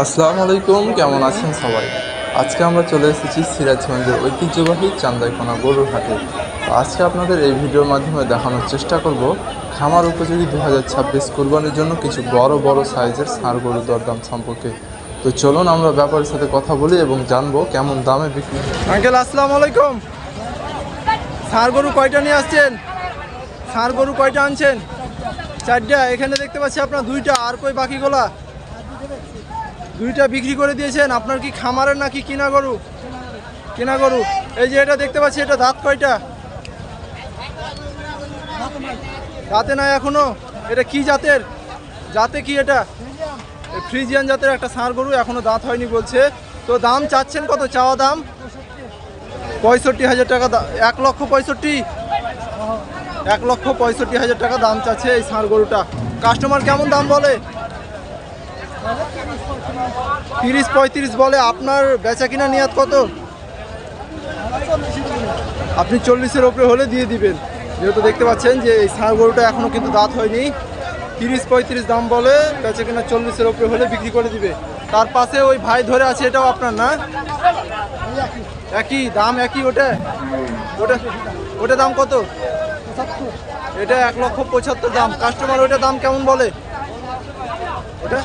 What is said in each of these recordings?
আসসালামু আলাইকুম, কেমন আছেন সবাই? আজকে আমরা চলে এসেছি সিরাজগঞ্জের ঐতিহ্যবাহী চান্দাইকোনা গরুর হাটে। আজকে আপনাদের এই ভিডিওর মাধ্যমে দেখানোর চেষ্টা করব, খামার উপযোগী দু হাজার ছাব্বিশ কোরবানির জন্য কিছু বড় বড় সাইজের সার গরুর দরদাম সম্পর্কে। তো চলুন আমরা ব্যাপারের সাথে কথা বলি এবং জানব কেমন দামে বিক্রি আঙ্কেল, আসসালামু আলাইকুম। সার গরু কয়টা নিয়ে আসছেন? সার গরু কয়টা আনছেন? চারটা, এখানে দেখতে পাচ্ছি আপনার দুইটা, আর কই বাকিগুলা? দুইটা বিক্রি করে দিয়েছেন। আপনার কি খামারের নাকি কিনা গরু? কিনা গরু। এই যে এটা দেখতে পাচ্ছি, এটা দাঁত কয়টা? দাঁতে নাই এখনও? এটা কি জাতের? জাতে কি এটা? ফ্রিজিয়ান জাতের একটা ষাঁড় গরু, এখনও দাঁত হয়নি বলছে। তো দাম চাচ্ছেন কত? চাওয়া দাম? পঁয়ষট্টি হাজার টাকা এক লক্ষ পঁয়ষট্টি? এক লক্ষ পঁয়ষট্টি হাজার টাকা দাম চাচ্ছে এই ষাঁড় গরুটা। কাস্টমার কেমন দাম বলে? তিরিশ পঁয়ত্রিশ বলে আপনার বেচা কিনা নিয়াত কত? আপনি চল্লিশের ওপরে হলে দিয়ে দিবেন। যেহেতু দেখতে পাচ্ছেন যে এই ষাঁড় গরুটা এখনও কিন্তু দাঁত হয়নি। তিরিশ পঁয়ত্রিশ দাম বলে বেচা কিনা চল্লিশের ওপরে হলে বিক্রি করে দিবে। তার পাশে ওই ভাই ধরে আছে, এটাও আপনার না? একই, দাম একই ওটা? ওটা ওটা দাম কত? এটা এক লক্ষ পঁচাত্তর দাম। কাস্টমার ওটা দাম কেমন বলে? ওটা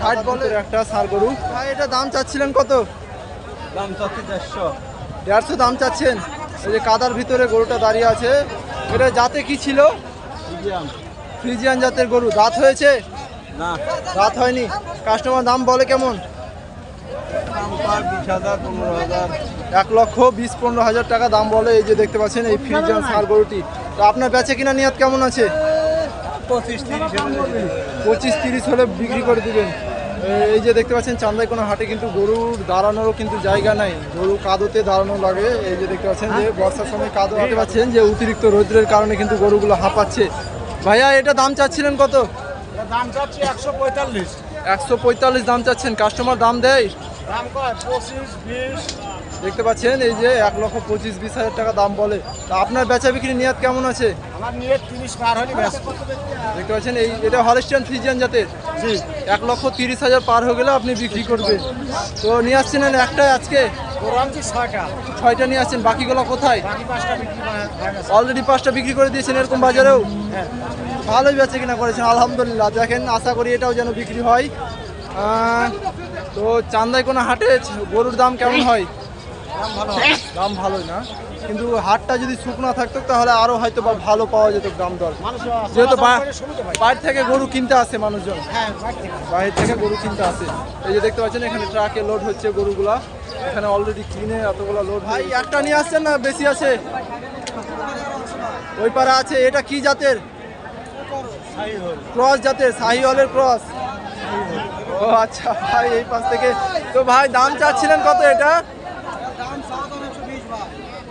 ষাট বলে একটা সার গরু। ভাই এটা দাম চাচ্ছিলেন কত? দাম চাচ্ছি দেড়শো। দেড়শো দাম চাচ্ছেন। এই যে কাদার ভিতরে গরুটা দাঁড়িয়ে আছে। এটা জাতে কি ছিল? ফ্রিজিয়ান। জাতের গরু। দাঁত হয়েছে? না। দাঁত হয়নি। কাস্টমার দাম বলে কেমন? এক লক্ষ বিশ পনেরো হাজার টাকা দাম বলে এই যে দেখতে পাচ্ছেন এই ফ্রিজিয়ান সার গরুটি। তো আপনার বেচে কিনা নিয়াত কেমন আছে? পঁচিশ তিরিশ হলে বিক্রি করে দিবেন। এই যে দেখতে পাচ্ছেন চান্দাই কোনো হাটে কিন্তু গরুর দাঁড়ানোরও কিন্তু জায়গা নাই। গরু কাদোতে দাঁড়ানো লাগে। এই যে দেখতে পাচ্ছেন যে বর্ষার সময় কাদো দেখতে পাচ্ছেন যে অতিরিক্ত রৌদ্রের কারণে কিন্তু গরুগুলো হাঁপাচ্ছে। ভাইয়া এটা দাম চাচ্ছিলেন কত? দাম চাচ্ছি একশো পঁয়তাল্লিশ। একশো পঁয়তাল্লিশ দাম চাচ্ছেন। কাস্টমার দাম দেয়? দাম কয়? পঁচিশ বিশ দেখতে পাচ্ছেন এই যে এক লক্ষ পঁচিশ বিশ হাজার টাকা দাম বলে। তা আপনার বেচা বিক্রি নিয়াত কেমন আছে? আমার নিয়ে তিরিশ পার হয়নি দেখতে পাচ্ছেন এই এটা হলিস্টিয়ান ফ্রিজিয়ান জাতের। জি। এক লক্ষ তিরিশ হাজার পার হয়ে গেলে আপনি বিক্রি করবেন। তো নিয়ে আসছেন একটাই আজকে? ছয়টা। ছয়টা নিয়ে আসছেন বাকিগুলো কোথায়? অলরেডি পাঁচটা বিক্রি করে দিয়েছেন এরকম বাজারেও? হ্যাঁ। ভালোই বেচে কিনা করেছেন আলহামদুলিল্লাহ। দেখেন আশা করি এটাও যেন বিক্রি হয়। তো চান্দাই কোনো হাটে গরুর দাম কেমন হয়? দাম ভালো ভালোই না। কিন্তু হাটটা যদি শুকনো থাকতো তাহলে আরও হয়তো বা ভালো পাওয়া যেত দাম দর। যেহেতু বাইরে থেকে গরু কিনতে আসে মানুষজন। হ্যাঁ থেকে। বাইরে থেকে গরু কিনতে আসে। এই যে দেখতে পাচ্ছেন এখানে ট্রাকে লোড হচ্ছে গরুগুলা। এখানে অলরেডি কিনে এতগুলো লোড ভাই একটা নিয়ে আসছেন না বেশি আছে? ওই পারে আছে এটা কি জাতের? ক্রস জাতের শাহিওয়ালের ক্রস ও আচ্ছা ভাই এই পাশ থেকে। তো ভাই দাম চাচ্ছিলেন কত এটা?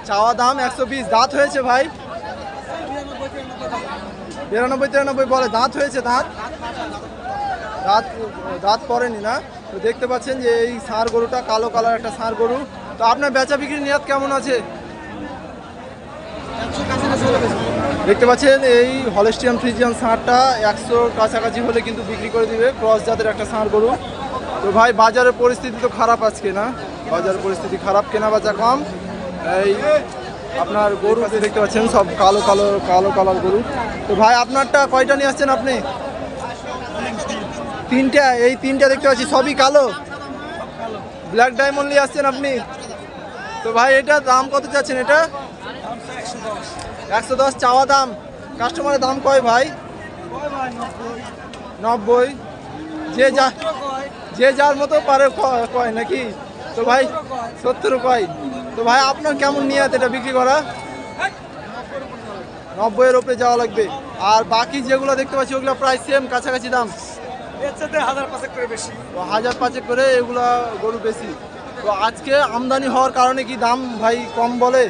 চাওয়া দাম একশো বিশ, দাঁত হয়েছে ভাই। বিরানব্বই, তিরানব্বই বলে, দাঁত হয়েছে দাঁত। দাঁত দাঁত পড়েনি না? তো দেখতে পাচ্ছেন যে এই ষাঁড় গরুটা কালো কালার একটা ষাঁড় গরু। তো আপনার বেচা বিক্রির নিয়াত কেমন আছে? দেখতে পাচ্ছেন এই হলেস্টিয়ান ফ্রিজিয়ান ষাঁড়টা একশোর কাছাকাছি হলে কিন্তু বিক্রি করে দিবে, ক্রস জাতের একটা ষাঁড় গরু। তো ভাই, বাজারের পরিস্থিতি তো খারাপ আজকে, না? বাজারের পরিস্থিতি খারাপ কেনা বেচা কম। এই আপনার গরু দেখতে পাচ্ছেন, সব কালো কালো কালো, কালার গরু। তো ভাই, আপনারটা কয়টা নিয়ে আসছেন আপনি? তিনটা, এই তিনটা দেখতে পাচ্ছি, সবই কালো। ব্ল্যাক ডায়মন্ড নিয়ে আসছেন আপনি? তো ভাই, এটা দাম কত চাচ্ছেন এটা? একশো দশ, চাওয়া দাম। কাস্টমারের দাম কয় ভাই? নব্বই। যে যা, যে যার মতো পারে কয় নাকি? তো ভাই, সত্তর কয়? তো ভাই আপনার কেমন নিয়াত এটা বিক্রি করা? নব্বইয়ের ওপরে যাওয়া লাগবে। আর বাকি যেগুলো দেখতে পাচ্ছি ওগুলো প্রায় সেম কাছাকাছি দাম। হাজার পাঁচেক করে বেশি। তো হাজার পাঁচেক করে এগুলা গরু বেশি। তো আজকে আমদানি হওয়ার কারণে কি দাম ভাই কম বলে?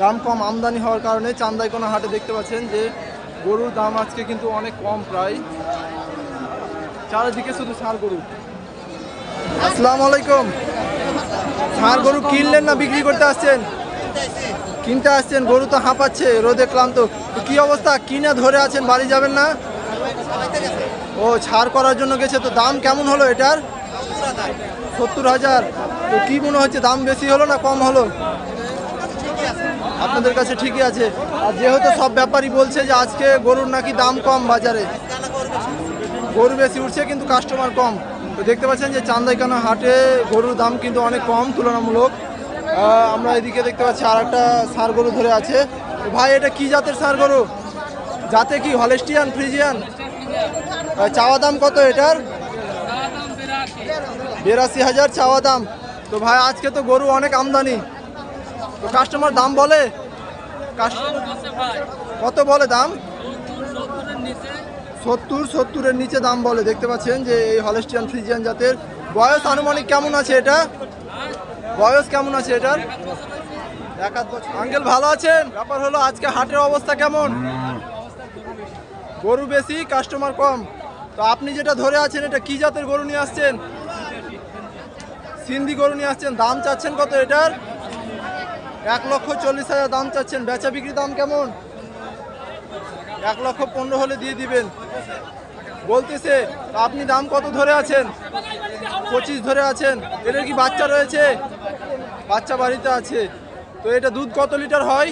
দাম কম আমদানি হওয়ার কারণে চান্দাইকোনা হাটে দেখতে পাচ্ছেন যে গরুর দাম আজকে কিন্তু অনেক কম প্রায়। চারিদিকে শুধু ষাঁড় গরু। আসসালামু আলাইকুম। গরু কিনলেন না বিক্রি করতে আসছেন? কিনতে আসছেন, গরু তো হাঁপাচ্ছে, রোদে ক্লান্ত। কি অবস্থা? কিনে ধরে আছেন, বাড়ি যাবেন না? ও, ছাড় করার জন্য গেছে, তো দাম কেমন হলো এটার? সত্তর হাজার। তো কী মনে হচ্ছে, দাম বেশি হলো না কম হলো? আপনাদের কাছে ঠিকই আছে। আর যেহেতু সব ব্যাপারই বলছে যে আজকে গরুর নাকি দাম কম বাজারে। গরু বেশি উঠছে, কিন্তু কাস্টমার কম। তো দেখতে পাচ্ছেন যে চান্দাইকানা হাটে গরুর দাম কিন্তু অনেক কম, তুলনামূলক। আমরা এদিকে দেখতে পাচ্ছি আর একটা সার গরু ধরে আছে। ভাই, এটা কি জাতের সার গরু? জাতে কি, হলেস্টিয়ান, ফ্রিজিয়ান? চাওয়া দাম কত এটার? বিরাশি হাজার চাওয়া দাম। তো ভাই, আজকে তো গরু অনেক আমদানি। তো কাস্টমার দাম বলে? কত বলে দাম? সত্তর, সত্তরের নিচে দাম বলে। দেখতে পাচ্ছেন যে এই হলেস্টিয়ান ফ্রিজিয়ান জাতের বয়স আনুমানিক কেমন আছে এটা? বয়স কেমন আছে এটার? এক বছর। আঙ্কেল, ভালো আছেন? ব্যাপার হলো আজকে হাটের অবস্থা কেমন? গরু বেশি কাস্টমার কম। তো আপনি যেটা ধরে আছেন, এটা কি জাতের গরু নিয়ে আসছেন? সিন্ধি গরু নিয়ে আসছেন। দাম চাচ্ছেন কত এটার? এক লক্ষ চল্লিশ হাজার দাম চাচ্ছেন। বেচা বিক্রি দাম কেমন? এক লক্ষ পনেরো হলে দিয়ে দিবেন। বলতেছে, আপনি দাম কত ধরে আছেন? পঁচিশ ধরে আছেন। এটার কি বাচ্চা রয়েছে? বাচ্চা বাড়িতে আছে। তো এটা দুধ কত লিটার হয়?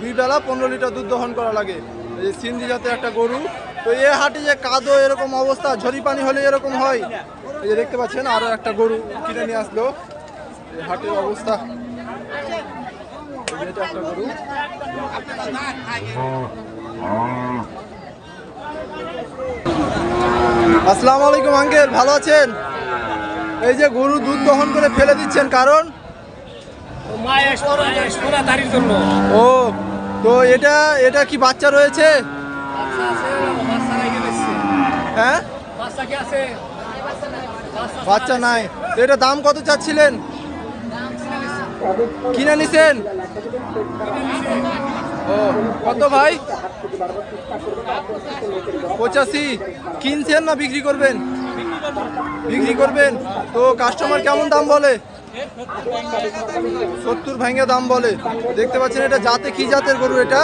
দুই বেলা পনেরো লিটার দুধ দহন করা লাগে। এই সিন্ধি জাতের একটা গরু। তো এ হাটে যে কাদো এরকম অবস্থা ঝরি পানি হলে এরকম হয়? এই যে দেখতে পাচ্ছেন আরও একটা গরু কিনে নিয়ে আসলো। হাটের অবস্থা। এটা একটা গরু? আসসালামু আলাইকুম আঙ্কেল। ভালো আছেন? এই যে গরু দুধ দহন করে ফেলে দিচ্ছেন কারণ? ও তো এটা এটা কি বাচ্চা রয়েছে? হ্যাঁ? বাচ্চা নাই। এটা দাম কত চাচ্ছিলেন? কিনে নিছেন? ও, কত ভাই? পঁচাশি। কিনছেন না বিক্রি করবেন? বিক্রি করবেন? তো কাস্টমার কেমন দাম বলে? সত্তর ভেঙে দাম বলে। দেখতে পাচ্ছেন এটা জাতে কি জাতের গরু এটা?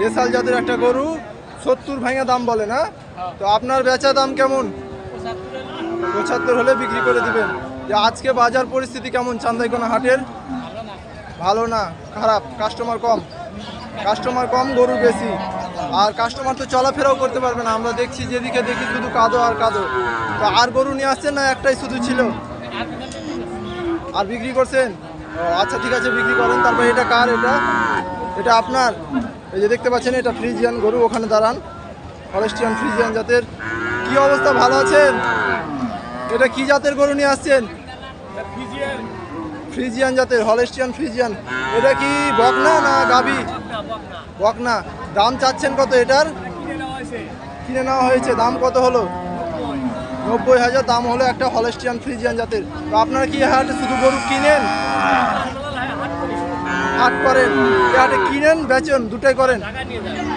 দেশাল জাতের একটা গরু। সত্তর ভেঙে দাম বলে না? তো আপনার বেচা দাম কেমন? পঁচাত্তর হলে বিক্রি করে দিবেন। যে আজকে বাজার পরিস্থিতি কেমন চান্দাইকোনা হাটের? ভালো না, খারাপ কাস্টমার কম। কাস্টমার কম, গরু বেশি। আর কাস্টমার তো চলাফেরাও করতে পারবে না। আমরা দেখছি যেদিকে দেখি শুধু কাদো আর কাদো। তো আর গরু নিয়ে আসছেন না, একটাই শুধু ছিল? আর বিক্রি করছেন? আচ্ছা ঠিক আছে, বিক্রি করেন। তারপর এটা কার এটা? এটা আপনার। এই যে দেখতে পাচ্ছেন, এটা ফ্রিজিয়ান গরু, ওখানে দাঁড়ান। ফরেস্টিয়ান ফ্রিজিয়ান জাতের। কি অবস্থা, ভালো আছেন? এটা কি জাতের গরু নিয়ে আসছেন? ফ্রিজিয়ান জাতের, হলেস্টিয়ান ফ্রিজিয়ান। এটা কি বকনা না গাবি বকনা। দাম চাচ্ছেন কত এটার? কিনে নেওয়া হয়েছে। দাম কত হলো? নব্বই হাজার, দাম হলো একটা হলেস্টিয়ান ফ্রিজিয়ান জাতের। তো আপনারা কি হাটে শুধু গরু কিনেন? হাট করেন। হাটে কিনেন, বেচেন, দুটাই করেন?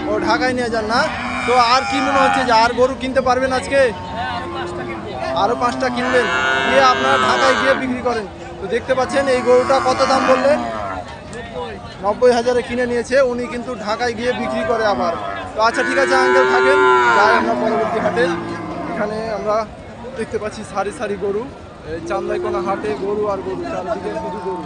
ও, ঢাকায় নিয়ে যান না? তো আর কি মনে হচ্ছে যে আর গরু কিনতে পারবেন আজকে? আরও পাঁচটা কিনবেন গিয়ে আপনারা ঢাকায় গিয়ে বিক্রি করেন। তো দেখতে পাচ্ছেন, এই গরুটা কত দাম বললেন নব্বই হাজারে কিনে নিয়েছে, উনি কিন্তু ঢাকায় গিয়ে বিক্রি করে আবার। তো আচ্ছা ঠিক আছে আঙ্কেল থাকেন। যাই, আমরা পরবর্তী হাটে। এখানে আমরা দেখতে পাচ্ছি সারি সারি গরু। চান্দাইকোনা হাটে গরু আর গরু, চারদিকে শুধু গরু।